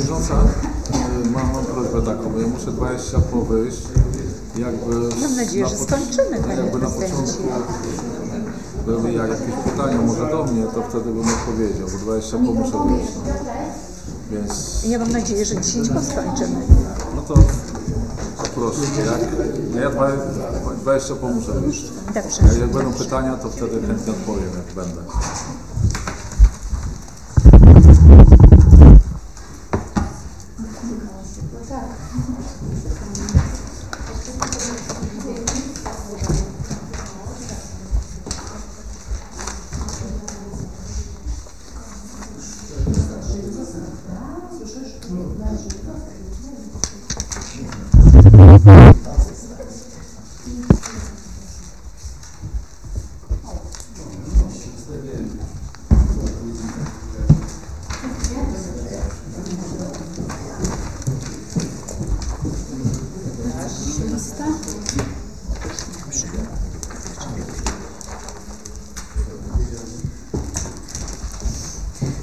Przewodnicząca, y, mam, prośbę taką, bo ja muszę 20 po wyjść. Jakby Mam nadzieję, na że skończymy, panie Jakby na prezydencie. początku były jak jakieś pytania może do mnie, to wtedy bym odpowiedział, bo 20 po muszę wyjść. No. Więc Ja mam nadzieję, że 10 po skończymy. no to proszę, jak ja dwa- 20 po muszę wyjść. Dobrze. Jak będą pytania, to wtedy chętnie odpowiem, jak będę.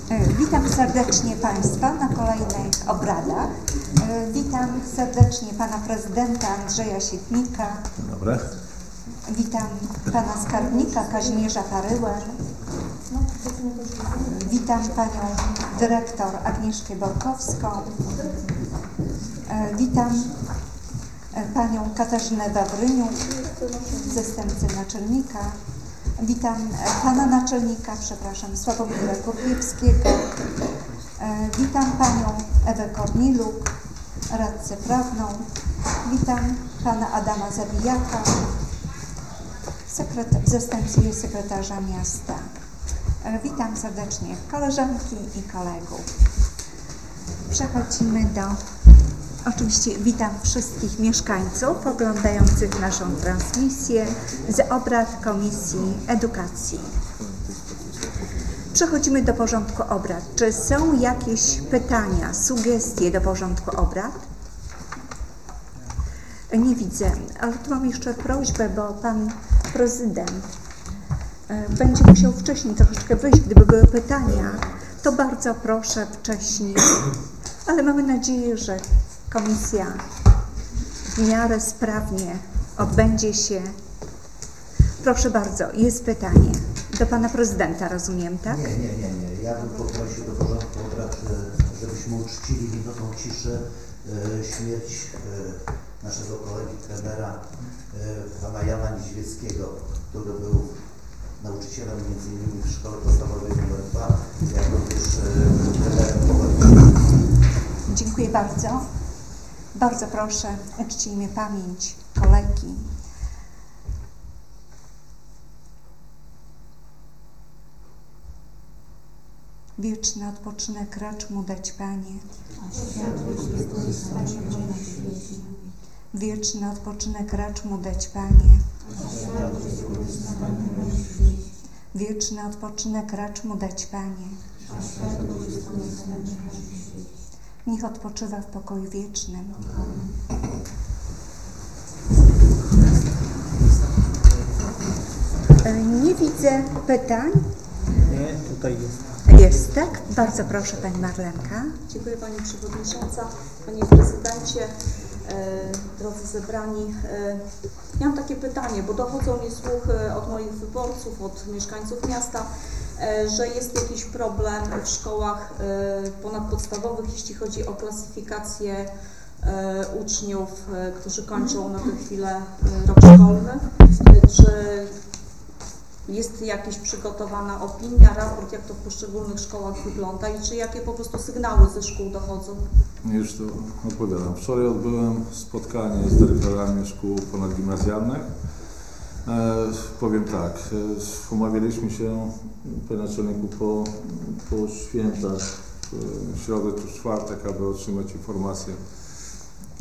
E, Witam serdecznie Państwa na kolejnych obradach. E, Witam serdecznie Pana Prezydenta Andrzeja Siednika. Dobra? Witam Pana Skarbnika Kazimierza Paryłę. Witam Panią Dyrektor Agnieszkę Borkowską. Witam e, Panią Katarzynę Wawryniuk, zastępcę naczelnika. Witam e, Pana Naczelnika, przepraszam, Sławomira Kurkiewskiego. E, Witam Panią Ewę Korniluk, radcę prawną. Witam Pana Adama Zabijaka, zastępcę sekretarza miasta. Witam serdecznie koleżanki i kolegów. Przechodzimy do. Oczywiście witam wszystkich mieszkańców oglądających naszą transmisję z obrad Komisji Edukacji. Przechodzimy do porządku obrad. Czy są jakieś pytania, sugestie do porządku obrad? Nie widzę, ale tu mam jeszcze prośbę, bo pan prezydent e, będzie musiał wcześniej troszeczkę wyjść, gdyby były pytania, to bardzo proszę wcześniej. Ale mamy nadzieję, że komisja w miarę sprawnie odbędzie się. Proszę bardzo, jest pytanie. Do pana prezydenta, rozumiem, tak? Nie, nie, nie, nie. Ja bym poprosił do porządku obrad, e, żebyśmy uczcili minutą ciszy e, śmierć e, naszego kolegi trenera pana Jana Niźwieckiego, który był nauczycielem między innymi w szkole podstawowej nr 2, jak również trenerem. Dziękuję bardzo. Bardzo proszę, uczcijmy pamięć kolegi. Wieczny odpoczynek racz mu dać, Panie. Wieczny odpoczynek racz mu dać, Panie. Wieczny odpoczynek racz mu dać, Panie. Niech odpoczywa w pokoju wiecznym. E, Nie widzę pytań. Nie, tutaj jest. Jest, tak? Bardzo proszę, Pani Marlenka. Dziękuję Pani Przewodnicząca, Panie Prezydencie, e, drodzy zebrani. E, ja mam takie pytanie, bo dochodzą mi słuchy od moich wyborców, od mieszkańców miasta, e, że jest jakiś problem w szkołach ponadpodstawowych, jeśli chodzi o klasyfikację uczniów, którzy kończą na tę chwilę rok szkolny. Czy jest jakaś przygotowana opinia, raport, jak to w poszczególnych szkołach wygląda i czy jakie po prostu sygnały ze szkół dochodzą? Już tu odpowiadam. Wczoraj odbyłem spotkanie z dyrektorami szkół ponadgimnazjalnych. E, powiem tak, e, umawialiśmy się, panie naczelniku, po, po świętach, w środę czy czwartek, aby otrzymać informacje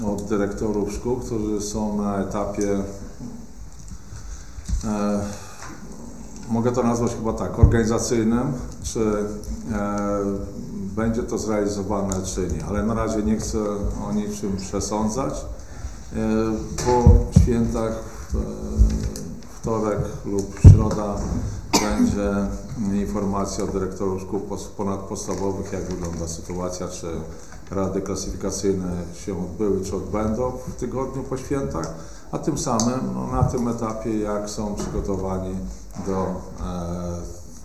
od dyrektorów szkół, którzy są na etapie, e, mogę to nazwać chyba tak, organizacyjnym, czy e, będzie to zrealizowane, czy nie. Ale na razie nie chcę o niczym przesądzać. E, po świętach, e, wtorek lub środa będzie informacja od dyrektorów szkół ponadpodstawowych, jak wygląda sytuacja, czy rady klasyfikacyjne się odbyły, czy odbędą w tygodniu po świętach, a tym samym no, na tym etapie, jak są przygotowani do e,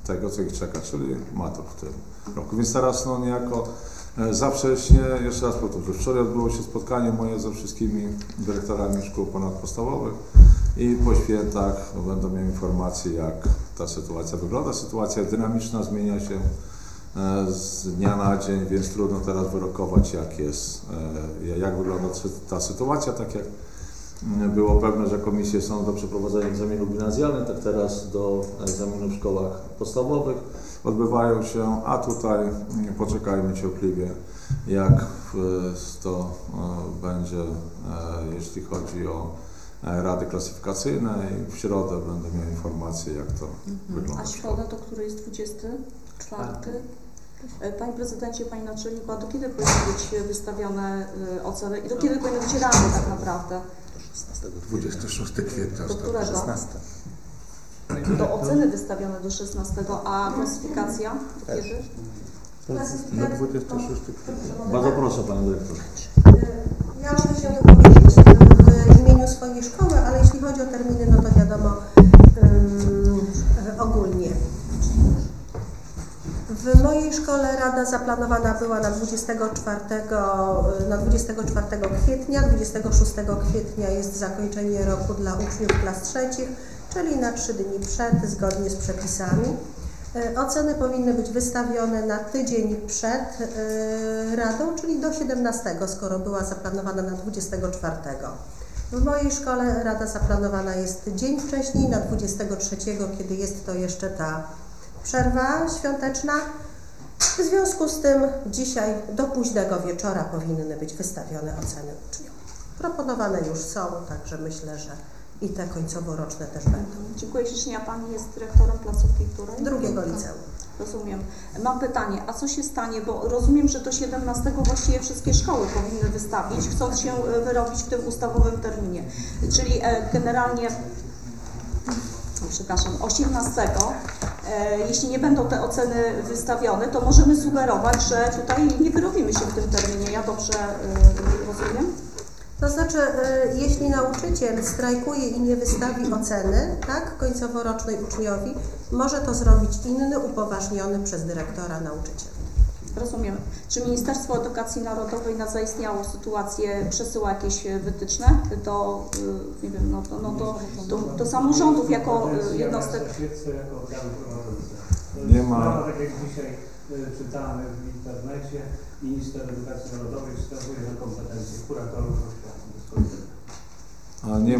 tego, co ich czeka, czyli matur w tym roku. Więc teraz no niejako e, za wcześnie, jeszcze raz powtórzę, wczoraj odbyło się spotkanie moje ze wszystkimi dyrektorami szkół ponadpodstawowych i po świętach będą mieli informacje, jak ta sytuacja wygląda. Sytuacja dynamiczna, zmienia się e, z dnia na dzień, więc trudno teraz wyrokować, jak jest, e, jak wygląda ta sytuacja, tak jak mm, było pewne, że komisje są do przeprowadzenia egzaminu gimnazjalnych, tak teraz do egzaminu w szkołach podstawowych odbywają się, a tutaj mm, poczekajmy cierpliwie, jak e, to będzie, jeśli chodzi o rady klasyfikacyjne i w środę będę miał informacje, jak to wygląda. A środa to który jest 24? E, Panie prezydencie, panie naczelniku, a do kiedy powinny być wystawione e, oceny i do kiedy powinny być ramy tak naprawdę? 26 kwietnia. Do którego? 16. Do oceny wystawione do 16, a klasyfikacja do kiedy? No 26 kwietnia. Bardzo proszę Panie Dyrektor. Ja mogę się imieniu swojej szkoły, ale jeśli chodzi o terminy, no to wiadomo ym, ogólnie. W mojej szkole rada zaplanowana była na 24, na 24 kwietnia. 26 kwietnia jest zakończenie roku dla uczniów klas trzecich, czyli na trzy dni przed, zgodnie z przepisami. E, Oceny powinny być wystawione na tydzień przed e, radą, czyli do 17, skoro była zaplanowana na 24. W mojej szkole rada zaplanowana jest dzień wcześniej, na 23, kiedy jest to jeszcze ta przerwa świąteczna. W związku z tym dzisiaj do późnego wieczora powinny być wystawione oceny uczniów. Proponowane już są, także myślę, że i te końcoworoczne też będą. Dziękuję ślicznie, a Pani jest dyrektorem placówki której? Drugiego liceum. Rozumiem. Mam pytanie, a co się stanie, bo rozumiem, że do 17 właściwie wszystkie szkoły powinny wystawić, chcąc się e, wyrobić w tym ustawowym terminie. Czyli e, generalnie, przepraszam, 18, e, jeśli nie będą te oceny wystawione, to możemy sugerować, że tutaj nie wyrobimy się w tym terminie. Ja dobrze rozumiem? To znaczy, y, jeśli nauczyciel strajkuje i nie wystawi oceny, tak, końcoworocznej uczniowi, może to zrobić inny, upoważniony przez dyrektora nauczyciel. Rozumiem. Czy Ministerstwo Edukacji Narodowej na zaistniałą sytuację przesyła jakieś e, wytyczne do, e, nie wiem, no, to, no, do, do, do samorządów jako e, jednostek? Nie ma- tak jak dzisiaj czytamy w internecie, minister edukacji narodowej wskazuje na kompetencje kuratorów. A nie,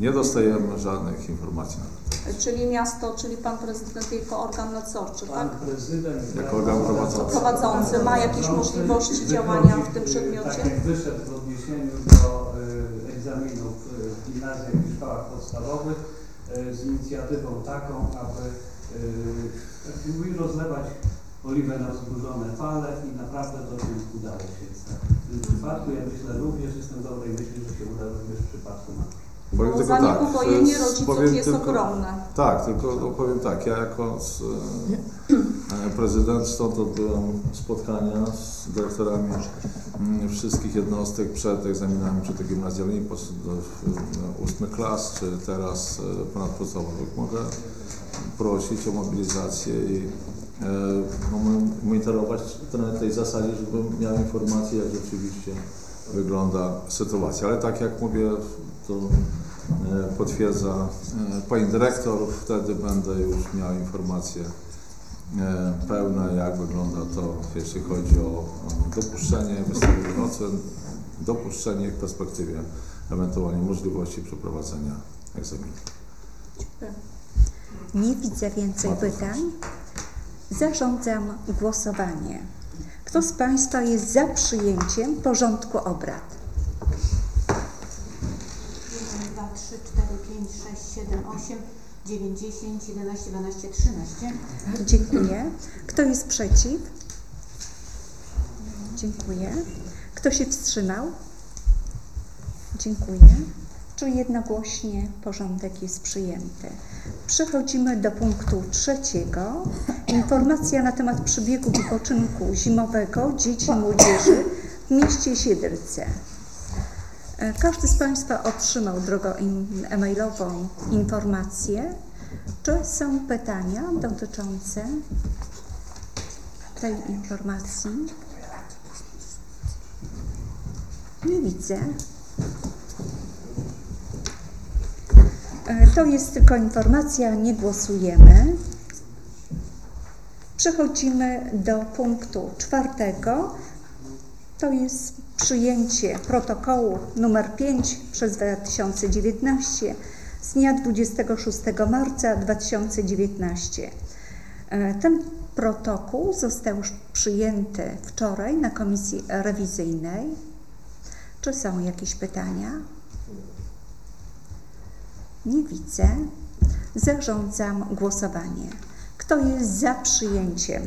nie dostajemy żadnych informacji na ten temat. Czyli miasto, czyli pan prezydent jako organ nadzorczy, Pan tak? prezydent Jako organ prowadzący. Prowadzący ma jakieś możliwości działania w tym przedmiocie? Tak jak wyszedł w odniesieniu do y, egzaminów y, w gimnazjach i szkołach podstawowych y, z inicjatywą taką, aby y, mówi, rozlewać oliwę na wzburzone fale i naprawdę to się udało się. W tym przypadku ja myślę również, Bo tylko tak, zaniepokojenie z- rodziców powiem jest tylko- ogromne. Tak, tylko no, powiem tak, ja jako z, e, prezydent stąd odbyłem spotkania z dyrektorami wszystkich jednostek przed egzaminami, czy to gimnazjalnymi, pos- do do ósmych klas, czy teraz e, ponadpodstawowych. Mogę prosić o mobilizację i e, no, mon- monitorować to na tej zasadzie, żebym miał informację, jak rzeczywiście wygląda sytuacja. Ale tak jak mówię, to e, potwierdza e, pani dyrektor, wtedy będę już miał informacje e, pełne, jak wygląda to, jeśli chodzi o dopuszczenie wystawienia ocen, dopuszczenie w perspektywie ewentualnie możliwości przeprowadzenia egzaminu. Nie widzę więcej pytań. Zarządzam głosowanie. Kto z Państwa jest za przyjęciem porządku obrad? 1, 2, 3, 4, 5, 6, 7, 8, 9, 10, 11, 12, 13. Dziękuję. Kto jest przeciw? Dziękuję. Kto się wstrzymał? Dziękuję. Czyli jednogłośnie porządek jest przyjęty. Przechodzimy do punktu trzeciego. Informacja na temat przebiegu wypoczynku zimowego dzieci i młodzieży w mieście Siedlce. E, Każdy z Państwa otrzymał drogą e-mailową informację. Czy są pytania dotyczące tej informacji? Nie widzę. To jest tylko informacja, nie głosujemy. Przechodzimy do punktu czwartego. To jest przyjęcie protokołu numer 5 przez 2019 z dnia 26 marca 2019. E, Ten protokół został już przyjęty wczoraj na komisji rewizyjnej. Czy są jakieś pytania? Nie widzę. Zarządzam głosowanie. Kto jest za przyjęciem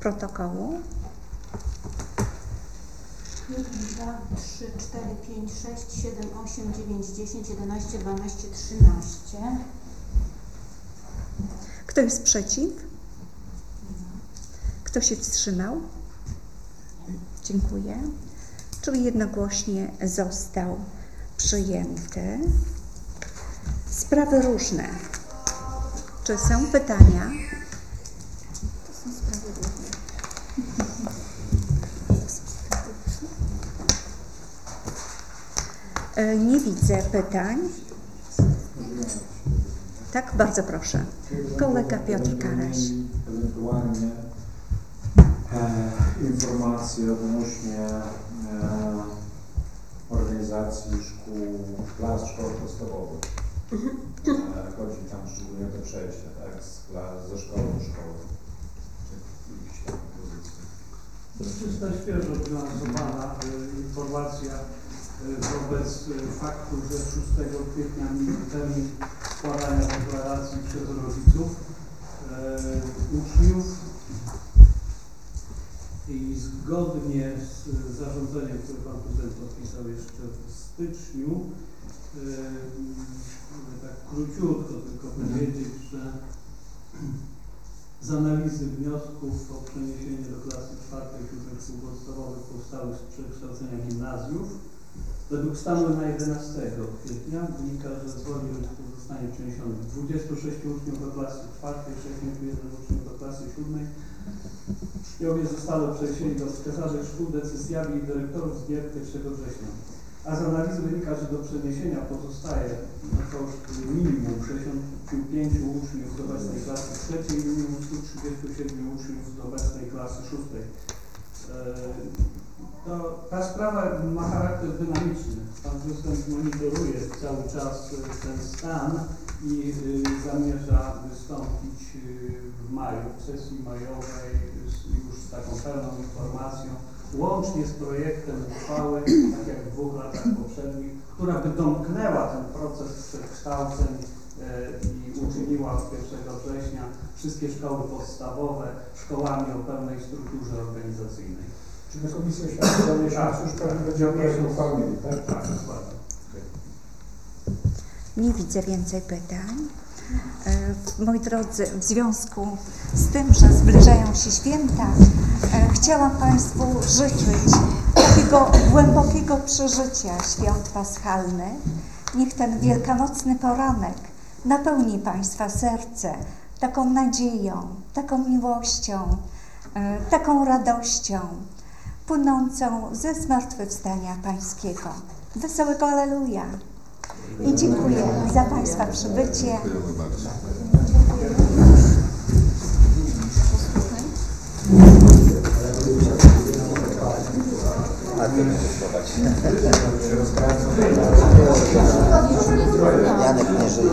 protokołu? 1, 2, 3, 4, 5, 6, 7, 8, 9, 10, 11, 12, 13. Kto jest przeciw? Kto się wstrzymał? Dziękuję. Czyli jednogłośnie został przyjęty. Sprawy różne. Czy są pytania? To są sprawy różne. Nie widzę pytań. Tak, bardzo proszę. Kolega Piotr Karaś. Ewentualnie e, informacje odnośnie e, organizacji szkół, klas szkoły podstawowych. E, chodzi tam szczególnie o te przejście, tak, z klas, ze szkoły do szkoły. Czy jakieś tam propozycje? To czysta świeżo bilansowana y, informacja y, wobec y, faktu, że 6 kwietnia minął termin składania deklaracji przez rodziców uczniów i zgodnie z zarządzeniem, które Pan Prezydent podpisał jeszcze w styczniu, tak króciutko tylko powiedzieć, że z analizy wniosków o przeniesienie do klasy czwartej siódmych szkół podstawowych powstałych z przekształcenia gimnazjów, według stanu na 11 kwietnia wynika, że z woli zostanie przeniesionych 26 uczniów do klasy czwartej, 61 uczniów do klasy siódmej. Uczniowie zostali przeniesieni do wskazanych szkół decyzjami dyrektorów z dnia 1 września. A z analizy wynika, że do przeniesienia pozostaje koszt minimum 65 uczniów z obecnej klasy trzeciej i minimum 137 uczniów z obecnej klasy szóstej. E, To, ta sprawa ma charakter dynamiczny. Pan prezydent monitoruje cały czas e, ten stan i y, zamierza wystąpić w maju, w sesji majowej już z taką pełną informacją, łącznie z projektem uchwały, tak jak w dwóch latach poprzednich, która by domknęła ten proces przekształceń e, i uczyniła od 1 września wszystkie szkoły podstawowe szkołami o pełnej strukturze organizacyjnej. Czy na Komisji Oświaty za miesiąc już pewnie będzie projekt uchwalili, tak? Tak, dokładnie. Nie widzę więcej pytań. E, Moi drodzy, w związku z tym, że zbliżają się święta, e, chciałam Państwu życzyć takiego głębokiego przeżycia świąt paschalnych. Niech ten wielkanocny poranek napełni Państwa serce taką nadzieją, taką miłością, e, taką radością płynącą ze zmartwychwstania Pańskiego. Wesołego Aleluja! I dziękuję za Państwa przybycie. Janek nie żyje.